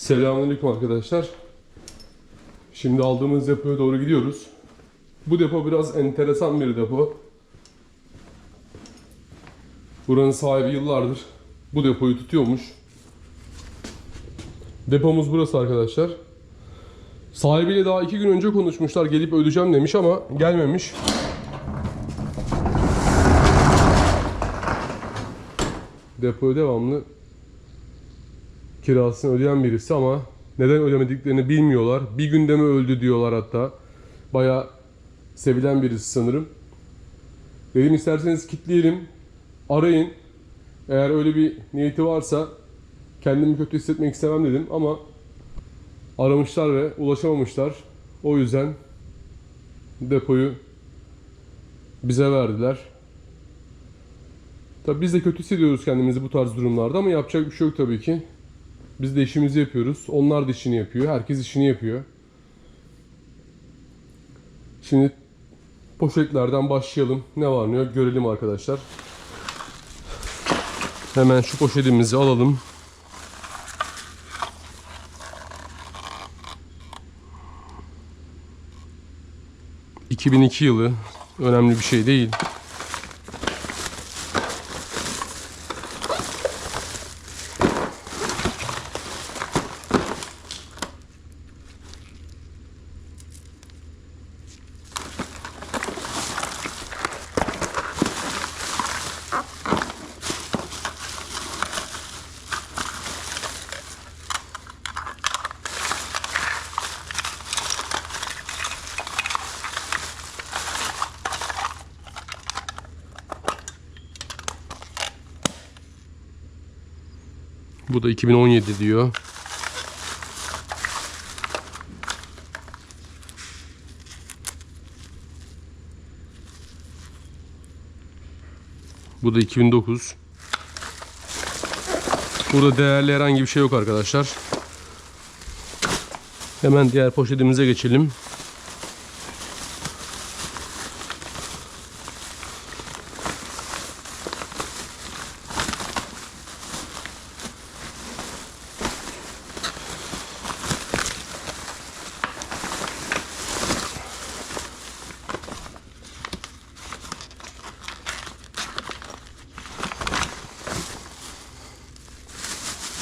Selamünaleyküm arkadaşlar. Şimdi aldığımız depoya doğru gidiyoruz. Bu depo biraz enteresan bir depo. Buranın sahibi yıllardır bu depoyu tutuyormuş. Depomuz burası arkadaşlar. Sahibiyle daha iki gün önce konuşmuşlar gelip ödeyeceğim demiş ama gelmemiş. Depoyu devamlı kirasını ödeyen birisi ama neden ödemediklerini bilmiyorlar. Bir günde mi öldü diyorlar hatta. Baya sevilen birisi sanırım. Dedim isterseniz kitleyelim, arayın. Eğer öyle bir niyeti varsa kendimi kötü hissetmek istemem dedim ama aramışlar ve ulaşamamışlar. O yüzden depoyu bize verdiler. Tabii biz de kötü hissediyoruz kendimizi bu tarz durumlarda ama yapacak bir şey yok tabii ki. Biz de işimizi yapıyoruz. Onlar da işini yapıyor. Herkes işini yapıyor. Şimdi poşetlerden başlayalım. Ne var ne yok görelim arkadaşlar. Hemen şu poşetimizi alalım. ...2002 yılı... ...önemli bir şey değil. Bu da 2017 diyor. Bu da 2009. Burada değerli herhangi bir şey yok arkadaşlar. Hemen diğer poşetimize geçelim.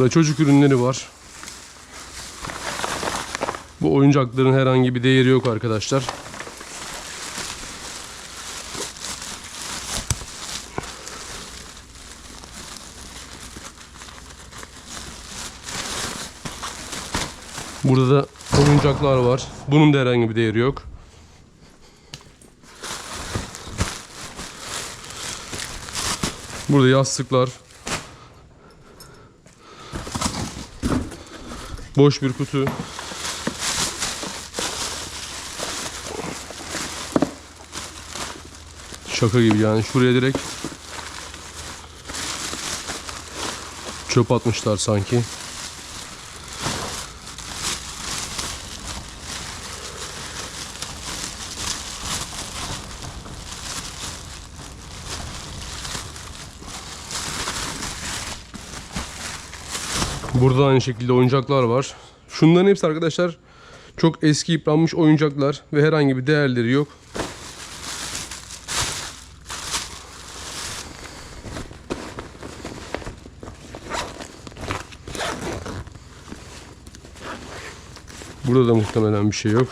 Burada çocuk ürünleri var. Bu oyuncakların herhangi bir değeri yok arkadaşlar. Burada da oyuncaklar var. Bunun da herhangi bir değeri yok. Burada yastıklar, Boş bir kutu. Şaka gibi yani şuraya direkt çöp atmışlar sanki. Burada da aynı şekilde oyuncaklar var. Şunların hepsi arkadaşlar çok eski yıpranmış oyuncaklar ve herhangi bir değerleri yok. Burada da muhtemelen bir şey yok.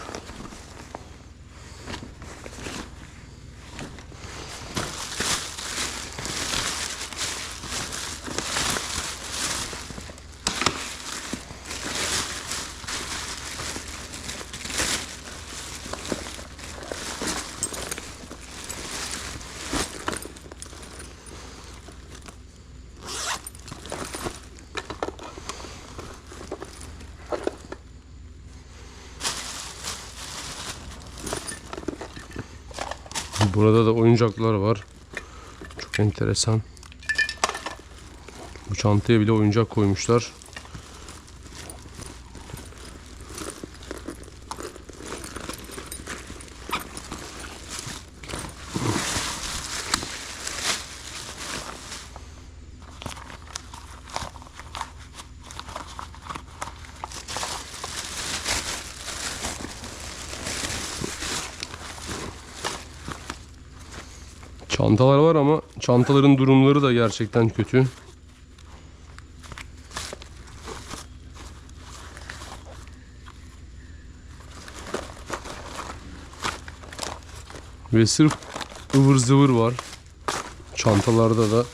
Burada da oyuncaklar var. Çok enteresan. Bu çantaya bile oyuncak koymuşlar. Çantalar var ama çantaların durumları da gerçekten kötü. Ve sırf ıvır zıvır var. Çantalarda da.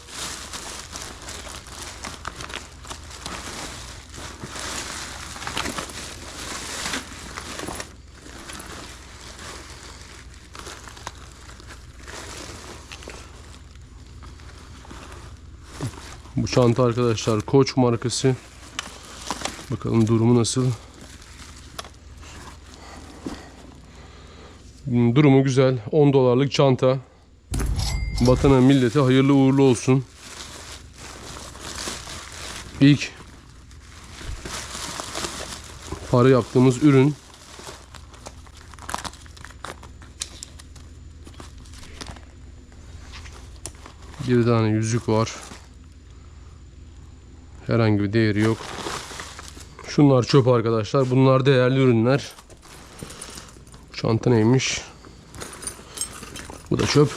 Çanta arkadaşlar Koç markası. Bakalım durumu nasıl. Hmm, Durumu güzel. 10 dolarlık çanta. Vatana millete hayırlı uğurlu olsun. İlk para yaptığımız ürün. Bir tane yüzük var. Herhangi bir değeri yok. Şunlar çöp arkadaşlar. Bunlar değerli ürünler. Çanta neymiş? Bu da çöp.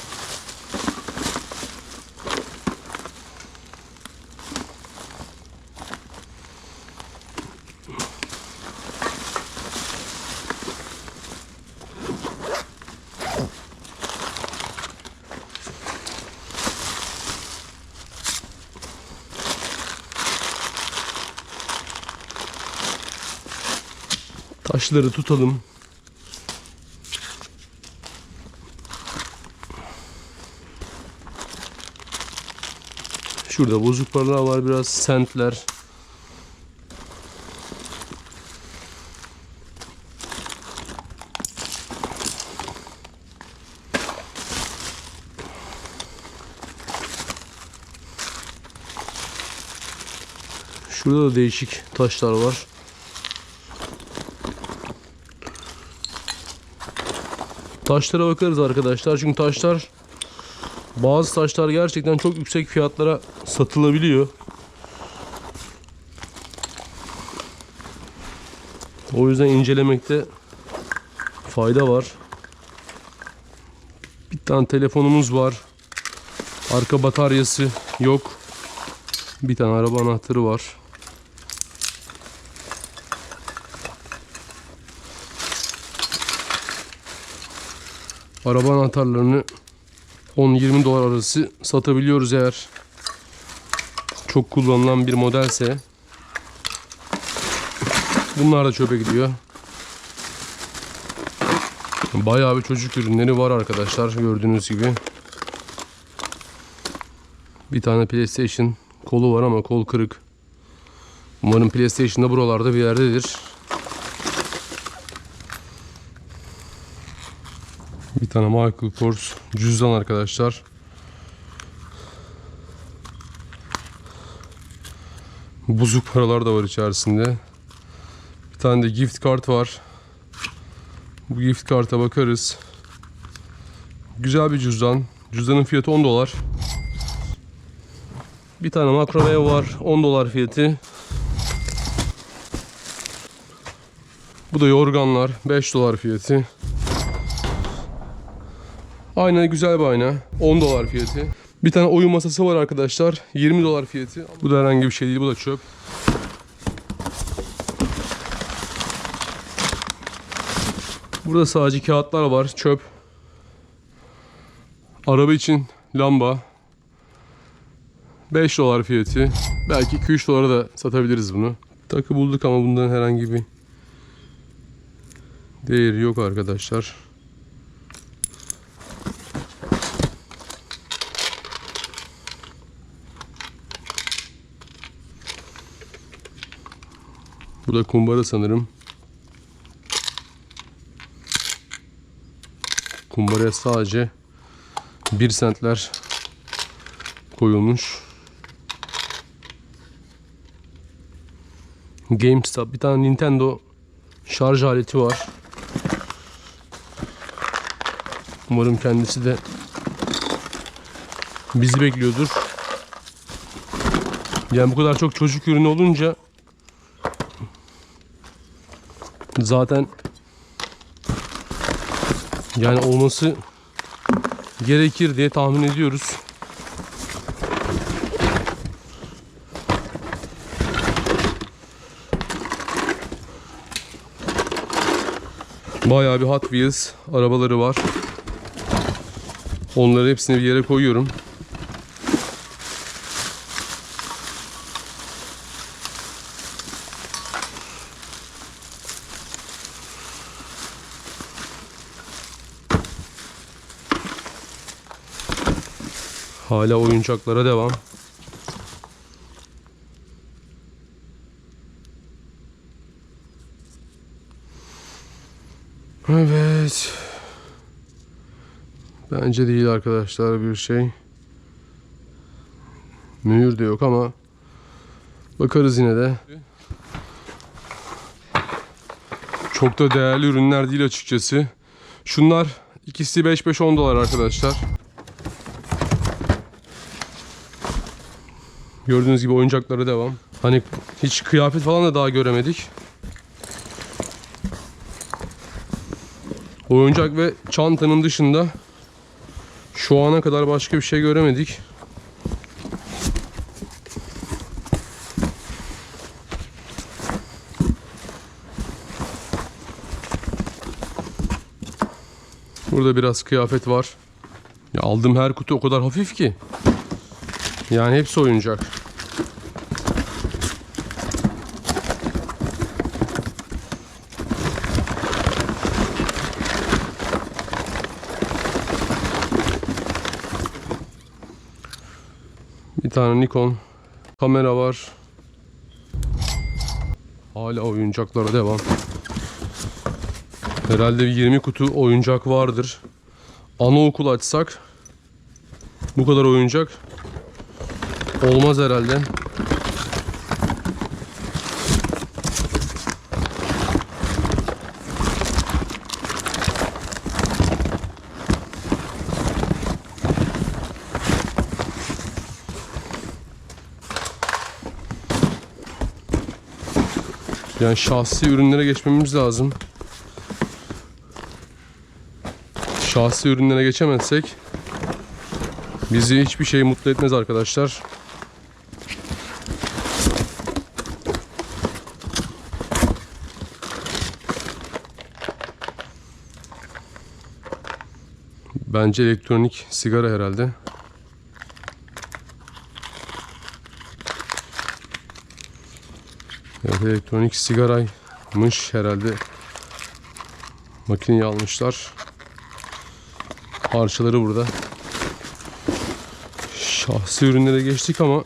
Taşları tutalım. Şurada bozuk paralar var biraz sentler. Şurada da değişik taşlar var. Taşlara bakarız arkadaşlar. Çünkü taşlar bazı taşlar gerçekten çok yüksek fiyatlara satılabiliyor. O yüzden incelemekte fayda var. Bir tane telefonumuz var. Arka bataryası yok. Bir tane araba anahtarı var. Araba anahtarlarını 10-20 dolar arası satabiliyoruz eğer çok kullanılan bir modelse. Bunlar da çöpe gidiyor. Bayağı bir çocuk ürünleri var arkadaşlar gördüğünüz gibi. Bir tane PlayStation kolu var ama kol kırık. Umarım PlayStation da buralarda bir yerdedir. Tane Michael Kors cüzdan arkadaşlar. Buzuk paralar da var içerisinde. Bir tane de gift kart var. Bu gift karta bakarız. Güzel bir cüzdan. Cüzdanın fiyatı 10 dolar. Bir tane makromev var. 10 dolar fiyatı. Bu da yorganlar. 5 dolar fiyatı. Ayna güzel bir ayna. 10 dolar fiyatı. Bir tane oyun masası var arkadaşlar. 20 dolar fiyatı. Bu da herhangi bir şey değil. Bu da çöp. Burada sadece kağıtlar var. Çöp. Araba için lamba. 5 dolar fiyatı. Belki 2-3 dolara da satabiliriz bunu. Takı bulduk ama bundan herhangi bir değeri yok arkadaşlar. Bu da kumbara sanırım. Kumbaraya sadece 1 sentler koyulmuş. GameStop bir tane Nintendo şarj aleti var. Umarım kendisi de bizi bekliyordur. Yani bu kadar çok çocuk ürünü olunca zaten yani olması gerekir diye tahmin ediyoruz. Bayağı bir Hot Wheels arabaları var. Onları hepsini bir yere koyuyorum. Hala oyuncaklara devam. Evet. Bence değil arkadaşlar bir şey. Mühür de yok ama bakarız yine de. Çok da değerli ürünler değil açıkçası. Şunlar ikisi 5-5-10 dolar arkadaşlar. Gördüğünüz gibi oyuncaklara devam. Hani hiç kıyafet falan da daha göremedik. Oyuncak ve çantanın dışında şu ana kadar başka bir şey göremedik. Burada biraz kıyafet var. Ya aldığım her kutu o kadar hafif ki. Yani hepsi oyuncak. Tane Nikon kamera var. Hala oyuncaklara devam. Herhalde bir 20 kutu oyuncak vardır. Anaokul açsak bu kadar oyuncak olmaz herhalde. Yani şahsi ürünlere geçmemiz lazım. Şahsi ürünlere geçemezsek bizi hiçbir şey mutlu etmez arkadaşlar. Bence elektronik sigara herhalde. Evet elektronik sigaraymış herhalde. Makineyi almışlar. Parçaları burada. Şahsi ürünlere geçtik ama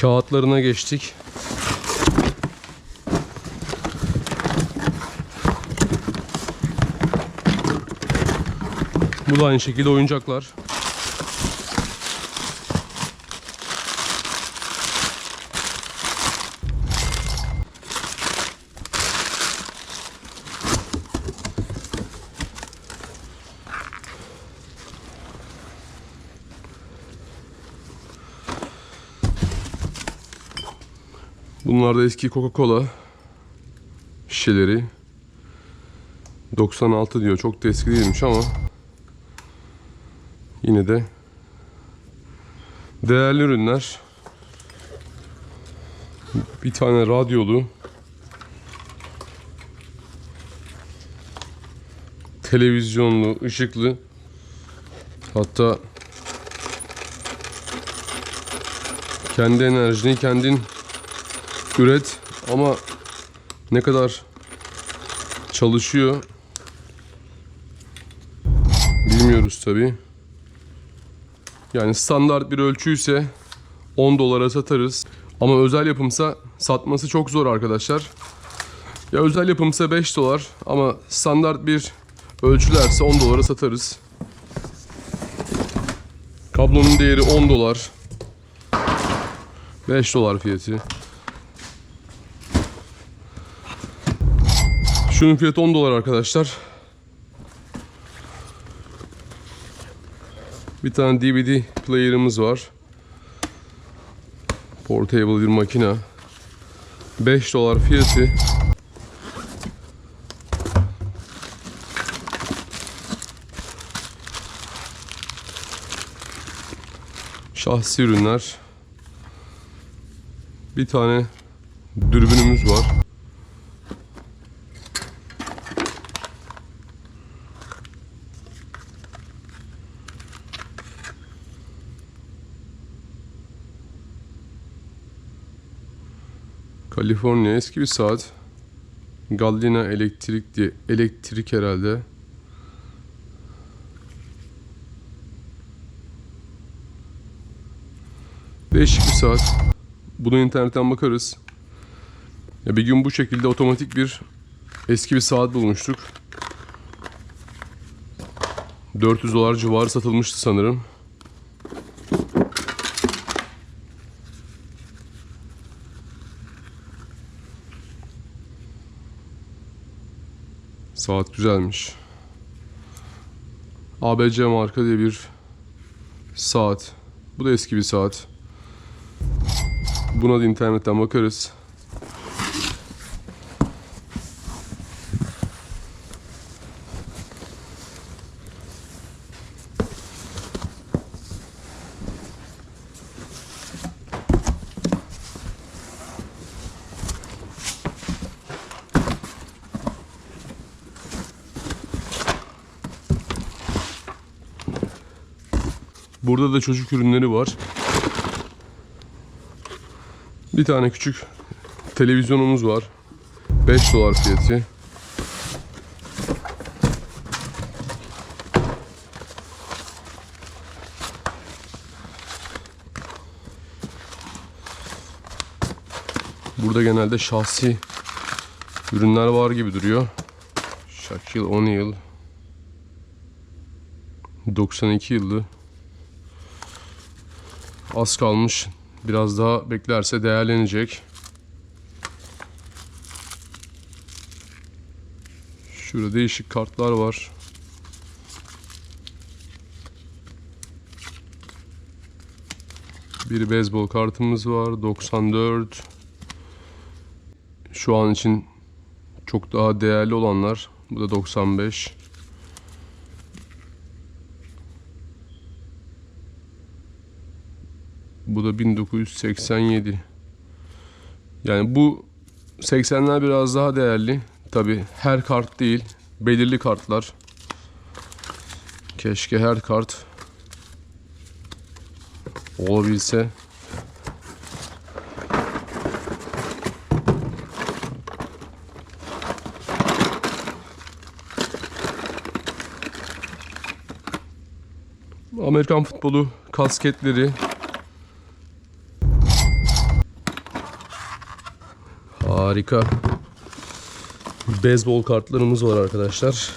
kağıtlarına geçtik. Bu da aynı şekilde oyuncaklar. Bunlar da eski Coca-Cola şişeleri. 96 diyor. Çok da eski değilmiş ama yine de değerli ürünler. Bir tane radyolu televizyonlu, ışıklı hatta kendi enerjini kendin üret ama ne kadar çalışıyor bilmiyoruz tabi. Yani standart bir ölçüyse 10 dolara satarız. Ama özel yapımsa satması çok zor arkadaşlar. Ya özel yapımsa 5 dolar ama standart bir ölçülerse 10 dolara satarız. Kablonun değeri 10 dolar. 5 dolar fiyatı. Suyun fiyatı 10 dolar arkadaşlar. Bir tane DVD player'ımız var. Portable bir makina. 5 dolar fiyatı. Şahsi ürünler. Bir tane dürbünümüz var. Kaliforniya eski bir saat. Gallina elektrik diye elektrik herhalde. Değişik bir saat. Bunu internetten bakarız. Ya bir gün bu şekilde otomatik bir eski bir saat bulmuştuk. 400 dolar civarı satılmıştı sanırım. Saat güzelmiş. ABC marka diye bir saat. Bu da eski bir saat. Buna da internetten bakarız. Burada da çocuk ürünleri var. Bir tane küçük televizyonumuz var. 5 dolar fiyatı. Burada genelde şahsi ürünler var gibi duruyor. Shaquille O'Neal 92 yılı az kalmış. Biraz daha beklerse değerlenecek. Şurada değişik kartlar var. Bir beyzbol kartımız var. 94. Şu an için çok daha değerli olanlar. Bu da 95. Bu da 1987. Yani bu 80'ler biraz daha değerli. Tabi her kart değil. Belirli kartlar. Keşke her kart olabilse. Amerikan futbolu kasketleri Harika. Beyzbol kartlarımız var arkadaşlar.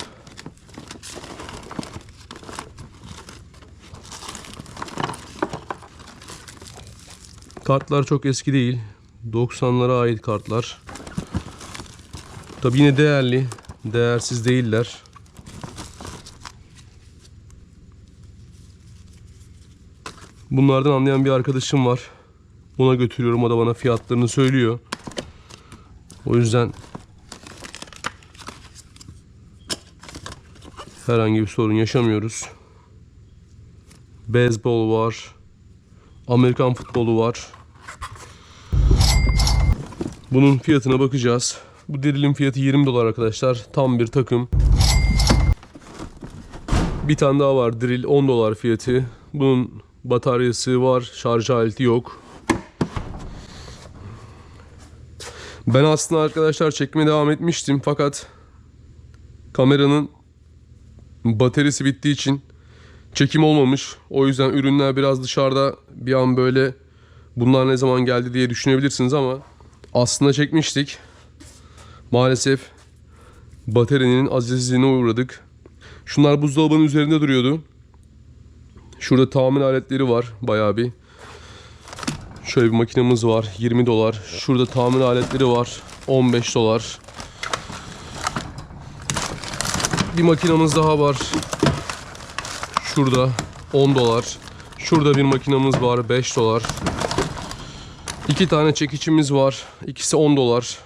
Kartlar çok eski değil. 90'lara ait kartlar. Tabi yine değerli. Değersiz değiller. Bunlardan anlayan bir arkadaşım var. Ona götürüyorum. O da bana fiyatlarını söylüyor. O yüzden herhangi bir sorun yaşamıyoruz. Beyzbol var. Amerikan futbolu var. Bunun fiyatına bakacağız. Bu dirilin fiyatı 20 dolar arkadaşlar. Tam bir takım. Bir tane daha var drill 10 dolar fiyatı. Bunun bataryası var. Şarj aleti yok. Ben aslında arkadaşlar çekmeye devam etmiştim fakat kameranın bataryası bittiği için çekim olmamış. O yüzden ürünler biraz dışarıda bir an böyle bunlar ne zaman geldi diye düşünebilirsiniz ama aslında çekmiştik. Maalesef bataryanın azizliğine uğradık. Şunlar buzdolabının üzerinde duruyordu. Şurada tamir aletleri var bayağı bir. Şöyle bir makinemiz var 20 dolar. Şurada tamir aletleri var 15 dolar. Bir makinamız daha var. Şurada 10 dolar. Şurada bir makinamız var 5 dolar. İki tane çekiçimiz var. İkisi 10 dolar.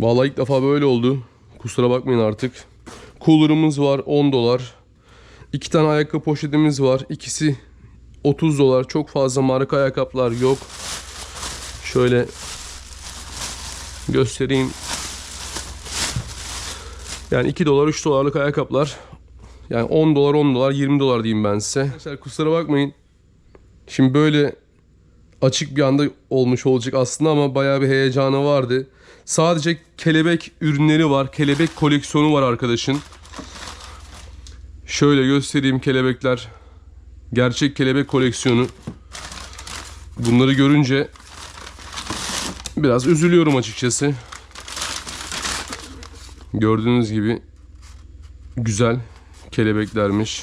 Vallahi ilk defa böyle oldu. Kusura bakmayın artık. Cooler'ımız var 10 dolar. İki tane ayakkabı poşetimiz var. İkisi 30 dolar. Çok fazla marka ayakkabılar yok. Şöyle göstereyim. Yani 2 dolar 3 dolarlık ayakkabılar. Yani 10 dolar 10 dolar 20 dolar diyeyim ben size. Arkadaşlar kusura bakmayın. Şimdi böyle açık bir anda olmuş olacak aslında ama bayağı bir heyecanı vardı. Sadece kelebek ürünleri var. Kelebek koleksiyonu var arkadaşın. Şöyle göstereyim kelebekler. Gerçek kelebek koleksiyonu. Bunları görünce biraz üzülüyorum açıkçası. Gördüğünüz gibi güzel kelebeklermiş.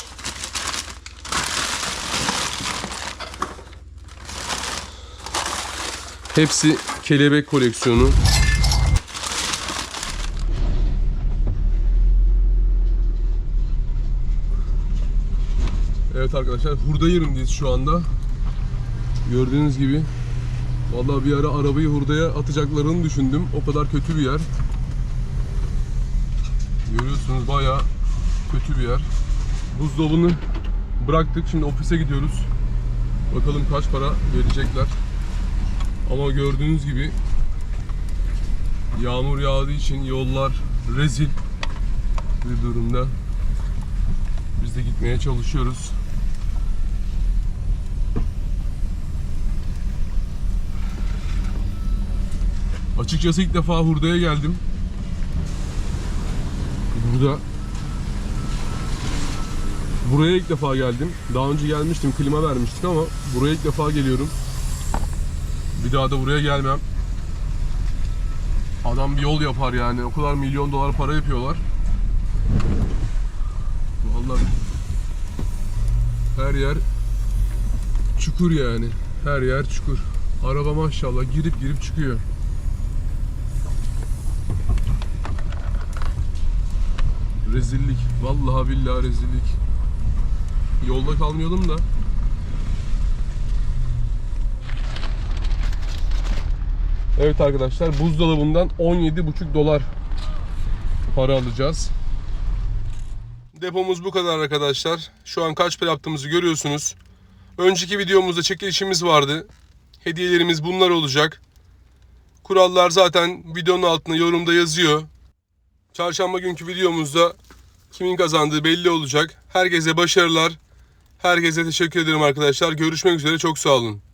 Hepsi kelebek koleksiyonu. Evet arkadaşlar hurda yerindeyiz şu anda. Gördüğünüz gibi Vallahi bir ara arabayı hurdaya atacaklarını düşündüm. O kadar kötü bir yer. Görüyorsunuz bayağı kötü bir yer. Buzdolabını bıraktık. Şimdi ofise gidiyoruz. Bakalım kaç para verecekler. Ama gördüğünüz gibi yağmur yağdığı için yollar rezil bir durumda. Biz de gitmeye çalışıyoruz. Açıkçası ilk defa hurdaya geldim. Burada Buraya ilk defa geldim. Daha önce gelmiştim, klima vermiştik ama buraya ilk defa geliyorum. Bir daha da buraya gelmem. Adam bir yol yapar yani. O kadar milyon dolar para yapıyorlar. Vallahi her yer çukur yani. Her yer çukur. Araba maşallah girip girip çıkıyor. Rezillik. Vallahi billahi rezillik. Yolda kalmayalım da. Evet arkadaşlar buzdolabından 17,5 dolar para alacağız. Depomuz bu kadar arkadaşlar. Şu an kaç para yaptığımızı görüyorsunuz. Önceki videomuzda çekilişimiz vardı. Hediyelerimiz bunlar olacak. Kurallar zaten videonun altında yorumda yazıyor. Çarşamba günkü videomuzda kimin kazandığı belli olacak. Herkese başarılar. Herkese teşekkür ederim arkadaşlar. Görüşmek üzere. Çok sağ olun.